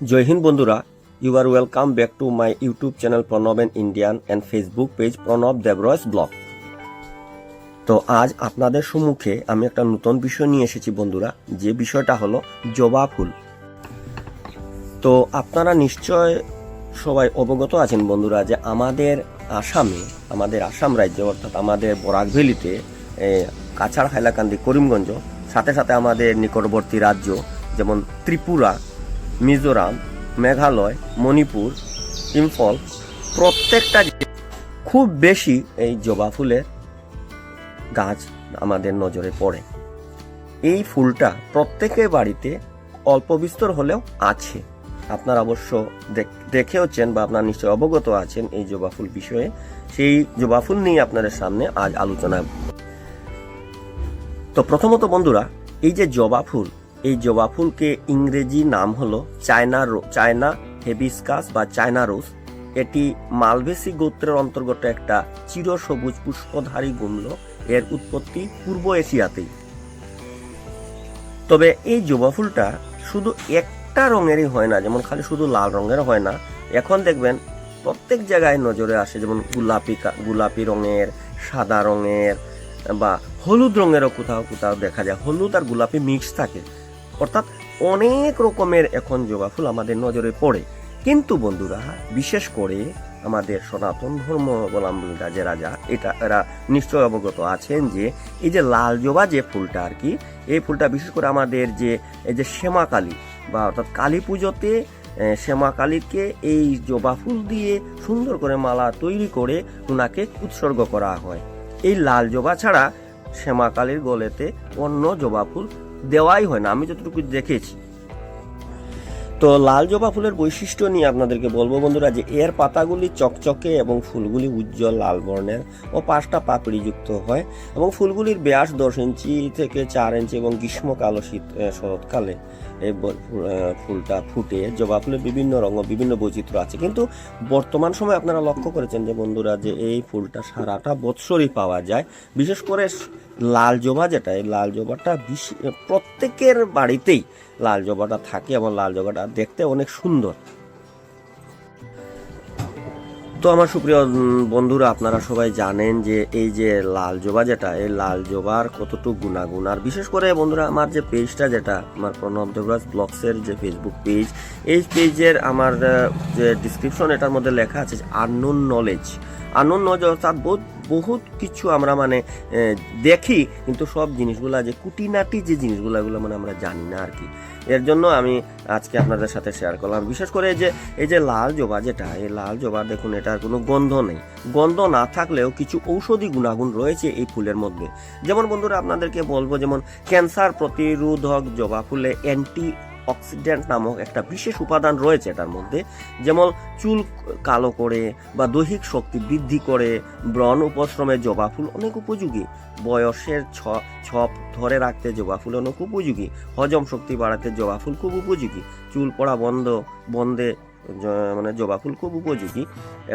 জয় হিন্দ বন্ধুরা you are welcome back to my YouTube channel Pranab and Indian and Facebook page Pranab দেবরস blog তো আজ আপনাদের সম্মুখে আমি একটা নতুন বিষয় নিয়ে এসেছি বন্ধুরা, যে বিষয়টা হলো জবা ফুল। তো আপনারা নিশ্চয় সবাই অবগত আছেন বন্ধুরা, যে আমাদের আসামে, আমাদের আসাম রাজ্যে অর্থাৎ আমাদের বরাক ভ্যালিতে কাছাড় হাইলাকান্দি, করিমগঞ্জ, সাথে সাথে আমাদের নিকটবর্তী রাজ্য, যেমন ত্রিপুরা মিজোরাম, মেঘালয়, মণিপুর, ইম্ফল, প্রত্যেকটা খুব বেশি এই জবা ফুলের গাছ আমাদের নজরে পড়ে। এই ফুলটা প্রত্যেকের বাড়িতে অল্প বিস্তর হলেও আছে। আপনারা অবশ্য দেখ- দেখেওছেন বা আপনার নিশ্চয় অবগত আছেন এই জবা ফুল বিষয়ে। সেই জবা ফুল নিয়ে আপনাদের সামনে আজ আলোচনা। তো প্রথমত বন্ধুরা, এই যে জবা ফুল এই জবা ফুলকে ইংরেজি নাম হলো চায়না চায়না হেবিস্কাস বা চায়না রোজ। এটি মালভেসি গোত্রের অন্তর্গত একটা চিরসবুজ পুষ্পধারী গুমল। এর উৎপত্তি পূর্ব এশিয়াতেই। তবে এই জবা ফুলটা শুধু একটা রঙেরই হয় না, যেমন খালি শুধু লাল রঙের হয় না। এখন দেখবেন প্রত্যেক জায়গায় নজরে আসে যেমন গোলাপি গোলাপি রঙের, সাদা রঙের বা হলুদ রঙেরও কোথাও কোথাও দেখা যায়। হলুদ আর গোলাপি মিক্স থাকে। অর্থাৎ অনেক রকমের এখন জবা ফুল আমাদের নজরে পড়ে। কিন্তু বন্ধুরা বিশেষ করে আমাদের সনাতন ধর্ম অবলম্বীরা যে রাজা এটা এরা নিশ্চয় অবগত আছেন যে এই যে লাল জবা যে ফুলটা আর কি এই ফুলটা বিশেষ করে আমাদের যে এই যে শ্যামা কালী বা অর্থাৎ কালী পুজোতে আহ, শ্যামা কালীকে এই জবা ফুল দিয়ে সুন্দর করে মালা তৈরি করে ওনাকে উৎসর্গ করা হয়। এই লাল জবা ছাড়া শ্যামা কালীর গলেতে অন্য জবা ফুল দেওয়াই হয় না, আমি যতটুকু দেখেছি। তো লাল জবা ফুলের বৈশিষ্ট্য নিয়ে আপনাদেরকে বলব বন্ধুরা যে, এর পাতাগুলি চকচকে এবং ফুলগুলি উজ্জ্বল লাল বর্ণের ও পাঁচটা পাপড়িযুক্ত হয় এবং ফুলগুলির ব্যাস দশ ইঞ্চি থেকে চার ইঞ্চি এবং গ্রীষ্মকাল ও শীত শরৎকালে। ফুলটা ফুটে, জবা ফুলের বিভিন্ন রঙ, বিভিন্ন বৈচিত্র্য আছে। কিন্তু বর্তমান সময় আপনারা লক্ষ্য করেছেন যে বন্ধুরা, যে এই ফুলটা সারাটা বৎসরই পাওয়া যায়। বিশেষ করে লাল জবা যেটা, এই লাল জবাটা বিশে প্রত্যেকের বাড়িতেই লাল জবাটা থাকে এবং লাল জবাটা দেখতে অনেক সুন্দর। তো আমার সুপ্রিয় বন্ধুরা, আপনারা সবাই জানেন যে এই যে লাল জবা যেটা, এই লাল জবার কতটুকু গুণাগুণ। আর বিশেষ করে, বন্ধুরা, আমার যে পেজটা যেটা, আমার প্রণব দেবরাজ ব্লগসের যে ফেসবুক পেজ এই পেজের আমার যে ডিসক্রিপশন এটার মধ্যে লেখা আছে আননোন নলেজ নলেজ অর্থাৎ বহুত বহুত কিছু আমরা মানে দেখি, কিন্তু সব জিনিসগুলা যে কুটিনাটি যে জিনিসগুলো, এগুলো মানে আমরা জানি না আর কি। এর জন্য আমি আজকে আপনাদের সাথে শেয়ার করলাম। বিশেষ করে এই যে এই যে লাল জবা যেটা, এই লাল জবা দেখুন, এটার কোনো গন্ধ নেই। গন্ধ না থাকলেও কিছু ঔষধি গুণাগুণ রয়েছে এই ফুলের মধ্যে। যেমন বন্ধুরা, আপনাদেরকে বলব, যেমন ক্যান্সার প্রতিরোধক জবা ফুলে অ্যান্টি অক্সিডেন্ট নামক একটা বিশেষ উপাদান রয়েছে এটার মধ্যে। যেমন চুল কালো করে বা দৈহিক শক্তি বৃদ্ধি করে, ব্রণ উপশ্রমে জবা ফুল অনেক উপযোগী। বয়সের ছপ ধরে রাখতে জবা ফুল অনেক উপযোগী। হজম শক্তি বাড়াতে জবা ফুল খুব উপযোগী। চুল পড়া বন্ধ, বন্ধে মানে জবা ফুল খুব উপযোগী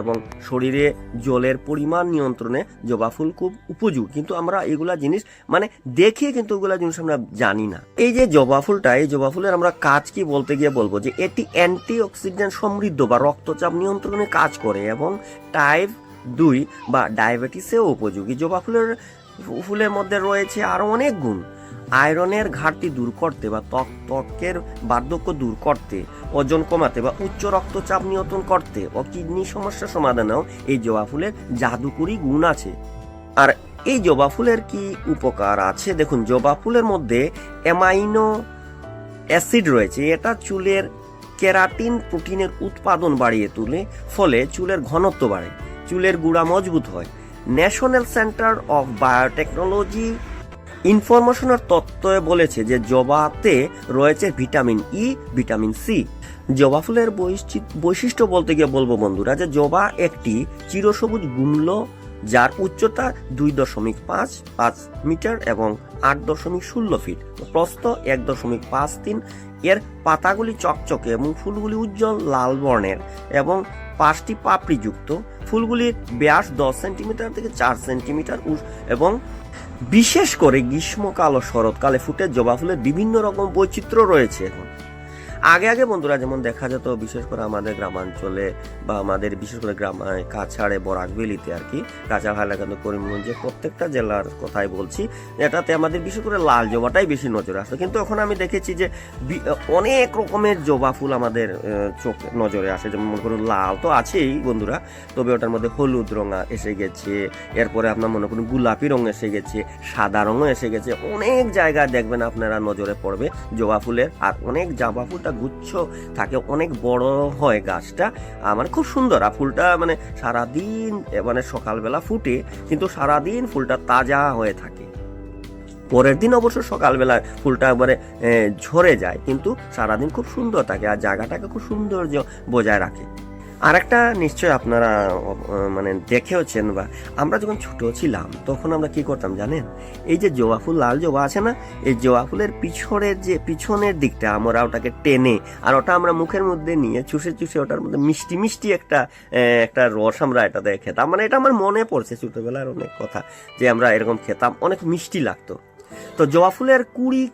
এবং শরীরে জলের পরিমাণ নিয়ন্ত্রণে জবা ফুল খুব উপযোগী। কিন্তু আমরা এগুলা জিনিস মানে দেখে কিন্তু ওগুলা জিনিস আমরা জানি না। এই যে জবা ফুলটা, এই জবা ফুলের আমরা কাজ কি বলতে গিয়ে বলব যে, এটি অ্যান্টি অক্সিডেন্ট সমৃদ্ধ বা রক্তচাপ নিয়ন্ত্রণে কাজ করে এবং টাইপ দুই বা ডায়াবেটিসেও উপযোগী। জবা ফুলের ফুলের মধ্যে রয়েছে আরও অনেক গুণ। আয়রনের ঘাটতি দূর করতে বা ত্বক, ত্বকের বার্ধক্য দূর করতে, ওজন কমাতে বা উচ্চ রক্তচাপ নিয়ন্ত্রণ করতে ও কিডনি সমস্যা সমাধানেও এই জবা ফুলের জাদুকরি গুণ আছে। আর এই জবা ফুলের কি উপকার আছে? দেখুন, জবা ফুলের মধ্যে অ্যামাইনো অ্যাসিড রয়েছে। এটা চুলের কেরাটিন প্রোটিনের উৎপাদন বাড়িয়ে তোলে, ফলে চুলের ঘনত্ব বাড়ে, চুলের গুঁড়া মজবুত হয়। ন্যাশনাল সেন্টার অফ বায়োটেকনোলজি ইনফরমেশনের তত্ত্বে বলেছে যে জবাতে রয়েছে ভিটামিন ই, ভিটামিন সি। জবা ফুলের বৈশি- বৈশিষ্ট্য বলতে গিয়ে বলব বন্ধুরা যে জবা একটি চিরসবুজ গুমল যার উচ্চতা দুই দশমিক পাঁচ পাঁচ মিটার এবং আট দশমিক ষোলো ফিট। প্রস্থ এক দশমিক পাঁচ তিন। এর পাতাগুলি চকচকে এবং ফুলগুলি উজ্জ্বল লাল বর্ণের এবং পাঁচটি পাপড়িযুক্ত। ফুলগুলির ব্যাস দশ সেন্টিমিটার থেকে চার সেন্টিমিটার এবং বিশেষ করে গ্রীষ্মকাল ও শরৎকালে ফুটে জবা ফুলের বিভিন্ন রকম বৈচিত্র্য রয়েছে এখন। আগে আগে বন্ধুরা যেমন দেখা যেত, বিশেষ করে আমাদের গ্রামাঞ্চলে বা আমাদের বিশেষ করে গ্রাম কাছাড়ে, বরাকবেলিতে আর কি কাছাড় হাইলাকান্দি করিমগঞ্জে প্রত্যেকটা জেলার কথাই বলছি। এটাতে আমাদের বিশেষ করে লাল জবাটাই বেশি নজরে আসতো। কিন্তু এখন আমি দেখেছি যে অনেক রকমের জবা ফুল আমাদের চোখ নজরে আসে। যেমন মনে করুন লাল তো আছেই বন্ধুরা, তবে ওটার মধ্যে হলুদ রঙা এসে গেছে। এরপরে আপনার মনে করুন গোলাপি রং এসে গেছে, সাদা রঙও এসে গেছে। অনেক জায়গায় দেখবেন আপনারা নজরে পড়বে জবা ফুলের। আর অনেক জবা ফুলটা গুচ্ছ থাকে অনেক বড় হয় গাছটা। মানে খুব সুন্দর, আর ফুলটা মানে সারাদিন মানে সকালবেলা ফুটে, কিন্তু সারাদিন ফুলটা তাজা হয়ে থাকে। পরের দিন অবশ্য সকালবেলা ফুলটা একবারে ঝরে যায়, কিন্তু সারাদিন খুব সুন্দর থাকে, আর জায়গাটাকে খুব সৌন্দর্য বজায় রাখে। আর একটা নিশ্চয় আপনারা মানে দেখেওছেন বা আমরা যখন ছোট ছিলাম, তখন আমরা কি করতাম জানেন? এই যে জবা ফুল, লাল জবা আছে না? এই জবা ফুলের পিছনের যে, পিছনের দিকটা আমরা ওটাকে টেনে আর ওটা আমরা মুখের মধ্যে নিয়ে চুষে চুষে ওটার মধ্যে মিষ্টি মিষ্টি একটা একটা রস আমরা এটাতে খেতাম। মানে এটা আমার মনে পড়ছে ছোটবেলার অনেক কথা যে আমরা এরকম খেতাম, অনেক মিষ্টি লাগতো। তো জবা ফুলের কুড়ি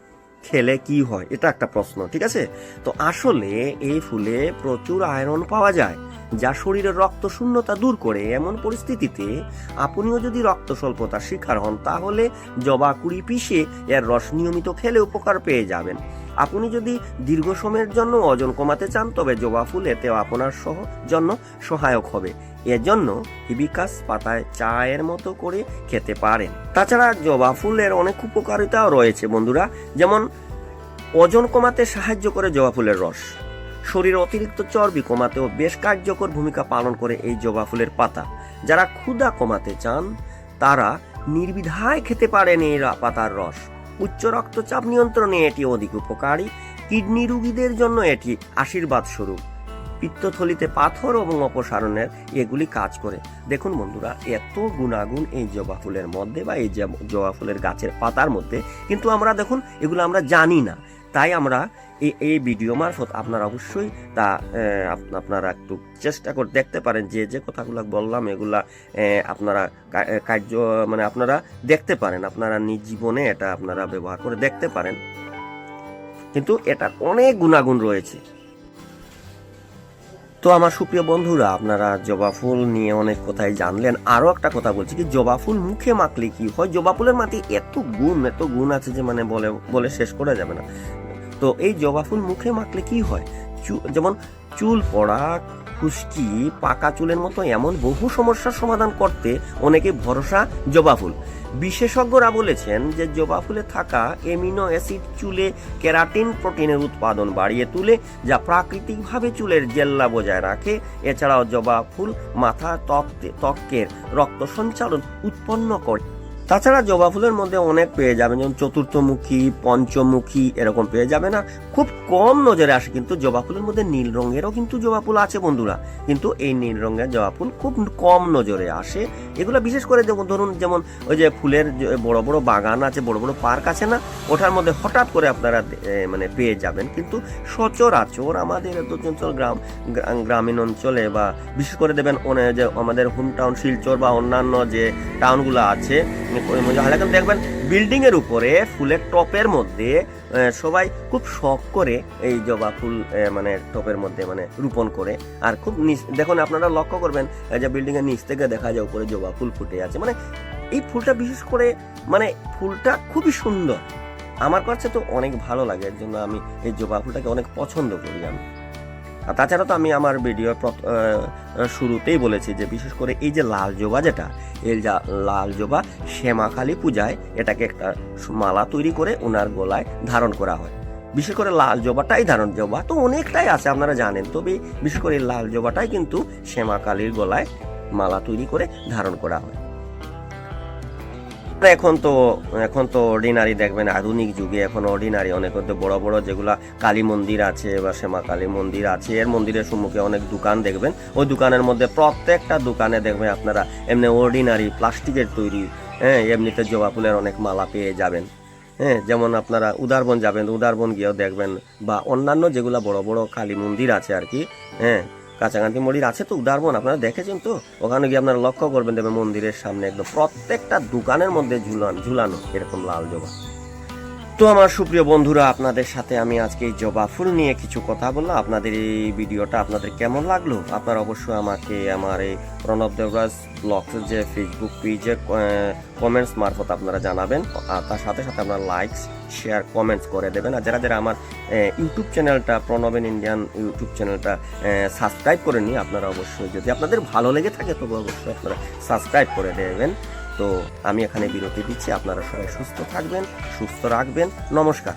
খেলে কি হয়? এটা একটা প্রশ্ন, ঠিক আছে? তো আসলে এই ফুলে প্রচুর আয়রন পাওয়া যায়। যা শরীরের রক্ত শূন্যতা দূর করে এমন পরিস্থিতিতে আপনিও যদি রক্ত স্বল্পতার শিকার হন, তাহলে জবা কুড়ি পিষে এর রস নিয়মিত খেলে উপকার পেয়ে যাবেন। আপনি যদি দীর্ঘ সময়ের জন্য ওজন কমাতে চান, তবে জবা ফুল এতেও আপনার সহ, জন্য সহায়ক হবে। এজন্য হিবিকাস পাতায় চায়ের মতো করে খেতে পারেন। তাছাড়া জবা ফুলের অনেক উপকারিতাও রয়েছে বন্ধুরা, যেমন ওজন কমাতে সাহায্য করে জবা ফুলের রস। শরীরে অতিরিক্ত চর্বি কমাতেও বেশ কার্যকর ভূমিকা পালন করে এই জবা ফুলের পাতা। যারা ক্ষুধা কমাতে চান, তারা নির্বিধায় খেতে পারেন এই পাতার রস। উচ্চ রক্তচাপ নিয়ন্ত্রণে এটি অধিক উপকারী। কিডনি রোগীদের জন্য এটি আশীর্বাদ স্বরূপ। পিত্তথলিতে পাথর এবং অপসারণের এগুলি কাজ করে। দেখুন বন্ধুরা, এত গুণাগুণ এই জবা ফুলের মধ্যে বা এই জবা ফুলের গাছের পাতার মধ্যে। কিন্তু আমরা দেখুন, এগুলো আমরা জানি না। তাই আমরা এই এই ভিডিও মারফত আপনারা অবশ্যই তা আপনারা একটু চেষ্টা করে দেখতে পারেন যে যে কথাগুলো বললাম, এগুলা আপনারা কার্য মানে আপনারা দেখতে পারেন, আপনারা নিজ জীবনে এটা আপনারা ব্যবহার করে দেখতে পারেন। কিন্তু এটার অনেক গুণাগুণ রয়েছে। তো আমার সুপ্রিয় বন্ধুরা, আপনারা জবা ফুল নিয়ে অনেক কথাই জানলেন। আরও একটা কথা বলছি কি, জবা ফুল মুখে মাখলে কি হয়? জবা ফুলের মাটি এত গুণ এত গুণ আছে যে মানে বলে বলে শেষ করা যাবে না। তো এই জবা ফুল মুখে মাখলে কি হয়? যেমন চুল পড়া, খুশকি, পাকা চুলের মতো এমন বহু সমস্যার সমাধান করতে অনেকে ভরসা জবা ফুল বিশেষজ্ঞরা বলেছেন যে জবা ফুলে থাকা এমিনো অ্যাসিড চুলে কেরাটিন প্রোটিনের উৎপাদন বাড়িয়ে তুলে, যা প্রাকৃতিকভাবে চুলের জেল্লা বজায় রাখে। এছাড়াও জবা ফুল মাথা ত্বক- ত্বকের রক্ত সঞ্চালন উৎপন্ন করে। তাছাড়া জবা ফুলের মধ্যে অনেক পেয়ে যাবেন, যেমন চতুর্থমুখী, পঞ্চমুখী এরকম পেয়ে যাবে না। খুব কম নজরে আসে কিন্তু জবা ফুলের মধ্যে নীল রঙেরও কিন্তু জবা ফুল আছে বন্ধুরা। কিন্তু এই নীল রঙের জবা ফুল খুব কম নজরে আসে। এগুলো বিশেষ করে ধরুন যেমন ওই যে ফুলের বড় বড় বাগান আছে, বড় বড় পার্ক আছে না ওটার মধ্যে হঠাৎ করে আপনারা মানে পেয়ে যাবেন। কিন্তু সচরাচর আমাদের অঞ্চল গ্রাম গ্রামীণ অঞ্চলে বা বিশেষ করে দেবেন যে আমাদের হোম টাউন শিলচর বা অন্যান্য যে টাউনগুলো আছে ওই মধ্যে হালাকান দেখবেন বিল্ডিং এর উপরে ফুলের টপের মধ্যে সবাই খুব শখ করে এই জবা ফুল মানে টপের মধ্যে মানে রোপণ করে। আর খুব নিচ- দেখুন আপনারা লক্ষ্য করবেন যে বিল্ডিং এর নিচ থেকে দেখা যায় উপরে জবা ফুল ফুটে আছে। মানে এই ফুলটা বিশেষ করে মানে ফুলটা খুবই সুন্দর। আমার কাছে তো অনেক ভালো লাগে, এর জন্য আমি এই জবা ফুলটাকে অনেক পছন্দ করি আমি। তাছাড়া তো আমি আমার ভিডিও শুরুতেই বলেছি যে বিশেষ করে এই যে লাল জবা যেটা, এই যা লাল জবা শ্যামাখালী পূজায় এটাকে একটা মালা তৈরি করে ওনার গলায় ধারণ করা হয়। বিশেষ করে লাল জবাটাই ধারণ, জবা তো অনেকটাই আছে আপনারা জানেন, তবে বিশেষ করে লাল জবাটাই কিন্তু শ্যামাকালীর গলায় মালা তৈরি করে ধারণ করা হয়। এখন তো এখন তো অর্ডিনারি দেখবেন, আধুনিক যুগে এখন অর্ডিনারি অনেক বড় বড় যেগুলা কালী মন্দির আছে বা শ্যামা কালী মন্দির আছে, এর মন্দিরের সম্মুখে অনেক দোকান দেখবেন। ওই দোকানের মধ্যে প্রত্যেকটা দোকানে দেখবেন আপনারা এমনি অর্ডিনারি প্লাস্টিকের তৈরি হ্যাঁ এমনিতে জবা ফুলের অনেক মালা পেয়ে যাবেন। হ্যাঁ যেমন আপনারা উদারবন যাবেন, উদারবন গিয়েও দেখবেন বা অন্যান্য যেগুলা বড় বড় কালী মন্দির আছে আর কি হ্যাঁ কাছাকাছি মন্দির আছে তো উদারবন, আপনারা দেখেছেন তো? ওখানে গিয়ে আপনারা লক্ষ্য করবেন দেখবেন মন্দিরের সামনে একদম প্রত্যেকটা দোকানের মধ্যে ঝুলান, ঝুলানো, এরকম লাল জবা। তো আমার সুপ্রিয় বন্ধুরা, আপনাদের সাথে আমি আজকে এই জবা ফুল নিয়ে কিছু কথা বললাম। আপনাদের এই ভিডিওটা আপনাদের কেমন লাগল? আপনারা অবশ্যই আমাকে, আমার এই প্রণব দেবরাজ ব্লগসের যে ফেসবুক পেজে কমেন্টস মারফত আপনারা জানাবেন। আর তার সাথে সাথে আপনারা লাইকস শেয়ার কমেন্টস করে দেবেন। আর যারা যারা আমার ইউটিউব চ্যানেলটা প্রণবেন ইন্ডিয়ান ইউটিউব চ্যানেলটা সাবস্ক্রাইব করে নিই আপনারা অবশ্যই যদি আপনাদের ভালো লেগে থাকে, তবে অবশ্যই আপনারা সাবস্ক্রাইব করে দেবেন। তো আমি এখানে বিরতি দিচ্ছি। আপনারা সবাই সুস্থ থাকবেন, সুস্থ রাখবেন। নমস্কার।